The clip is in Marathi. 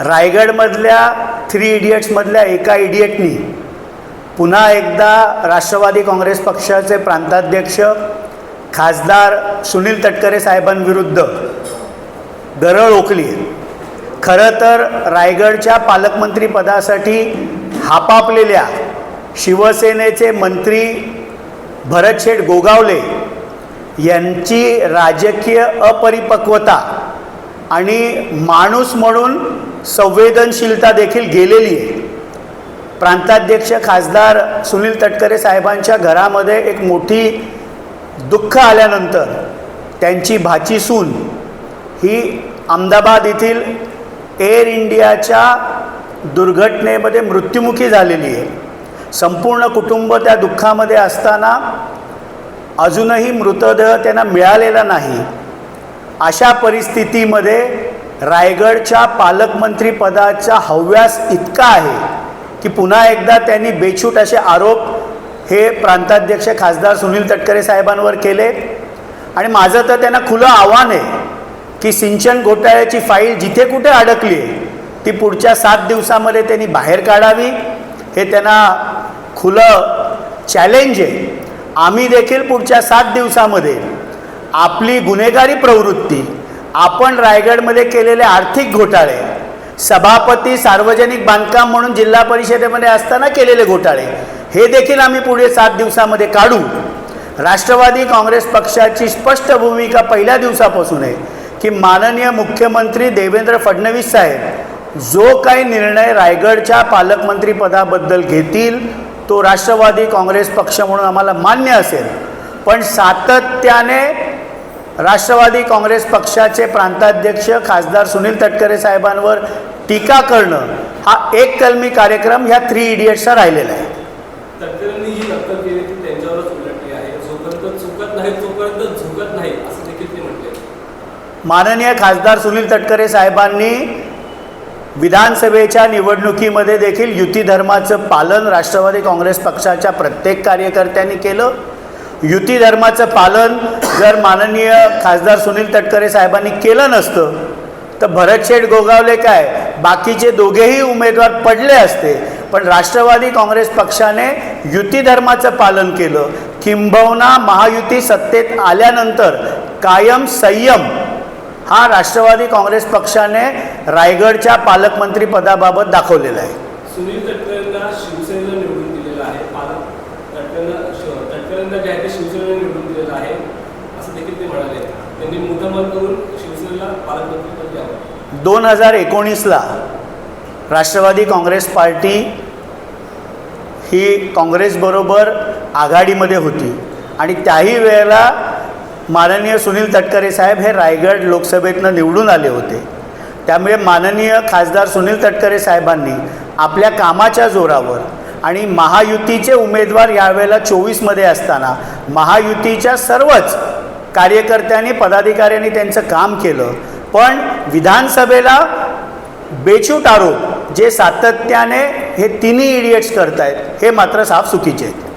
रायगडमधल्या थ्री इडियट्समधल्या एका इडियटनी पुन्हा एकदा राष्ट्रवादी काँग्रेस पक्षाचे प्रांताध्यक्ष खासदार सुनील तटकरे साहेबांविरुद्ध गरळ ओकली खरं तर रायगडच्या पालकमंत्रीपदासाठी हापापलेल्या शिवसेनेचे मंत्री भरतशेठ गोगावले यांची राजकीय अपरिपक्वता आणि माणूस म्हणून संवेदनशीलता देखील गेलेली आहे. प्रांताध्यक्ष खासदार सुनील तटकरे साहेबांच्या घरामध्ये एक मोठी दुःख आल्यानंतर त्यांची भाची सून ही अहमदाबाद येथील एअर इंडियाच्या दुर्घटनेमध्ये मृत्युमुखी झालेली आहे. संपूर्ण कुटुंब त्या दुःखामध्ये असताना अजूनही मृतदेह त्यांना मिळालेला नाही. अशा परिस्थितीमध्ये रायगडच्या पालकमंत्रीपदाचा हव्यास इतका आहे की पुन्हा एकदा त्यांनी बेछूट असे आरोप हे प्रांताध्यक्ष खासदार सुनील तटकरे साहेबांवर केले. आणि माझं तर त्यांना खुलं आव्हान आहे की सिंचन घोटाळ्याची फाईल जिथे कुठे अडकली आहे ती पुढच्या सात दिवसामध्ये त्यांनी बाहेर काढावी. हे त्यांना खुलं चॅलेंज आहे. आम्ही देखील पुढच्या सात दिवसामध्ये आपली गुन्हेगारी प्रवृत्ती. आपण रायगडमध्ये केलेले आर्थिक घोटाळे. सभापती सार्वजनिक बांधकाम म्हणून जिल्हा परिषदेमध्ये असताना केलेले घोटाळे. हे देखील आम्ही पुढे सात दिवसामध्ये काढू. राष्ट्रवादी काँग्रेस पक्षाची स्पष्ट भूमिका पहिल्या दिवसापासून आहे की माननीय मुख्यमंत्री देवेंद्र फडणवीस साहेब जो काही निर्णय रायगडच्या पालकमंत्रीपदाबद्दल घेतील तो राष्ट्रवादी काँग्रेस पक्ष म्हणून आम्हाला मान्य असेल. पण सातत्याने राष्ट्रवादी काँग्रेस पक्षाचे प्रांताध्यक्ष खासदार सुनील तटकरे साहेबांवर टीका करणं हा एक कलमी कार्यक्रम ह्या थ्री इडियट्सचा राहिलेला आहे. माननीय खासदार सुनील तटकरे साहेबांनी विधानसभेच्या निवडणुकीमध्ये देखील युती धर्माचं पालन राष्ट्रवादी काँग्रेस पक्षाच्या प्रत्येक कार्यकर्त्यांनी केलं. युती धर्माचं पालन जर माननीय खासदार सुनील तटकरे साहेबांनी केलं नसतं तर भरतशेठ गोगावले काय? बाकीचे दोघेही उमेदवार पडले असते. पण राष्ट्रवादी काँग्रेस पक्षाने युती धर्माचं पालन केलं. किंबहुना महायुती सत्तेत आल्यानंतर कायम संयम हा राष्ट्रवादी काँग्रेस पक्षाने रायगडच्या पालकमंत्री पदाबाबत दाखवलेला आहे सुनील तटकरेंना शिवसेनेला निवडून दिलेलं आहे पालक तटकरेंना श- शिवसेनेने निवडून दिलेलं आहे असं देखील ते म्हणाले. त्यांनी मुद्दामाल करून शिवसेनेला पालकमंत्रीपद द्यावं. दोन हजार एकोणीसला राष्ट्रवादी काँग्रेस पार्टी ही काँग्रेसबरोबर आघाडीमध्ये होती. आणि त्याही वेळेला माननीय सुनील तटकरे साहेब हे रायगड लोकसभेतनं निवडून आले होते. त्यामुळे माननीय खासदार सुनील तटकरे साहेबांनी आपल्या कामाच्या जोरावर आणि महायुतीचे उमेदवार यावेळेला चोवीसमध्ये असताना महायुतीच्या सर्वच कार्यकर्त्यांनी पदाधिकाऱ्यांनी त्यांचं काम केलं. पण विधानसभेला बेछूट आरोप जे सातत्याने हे तिन्ही इडियट्स करत आहेत हे मात्र साफ चुकीचे आहेत.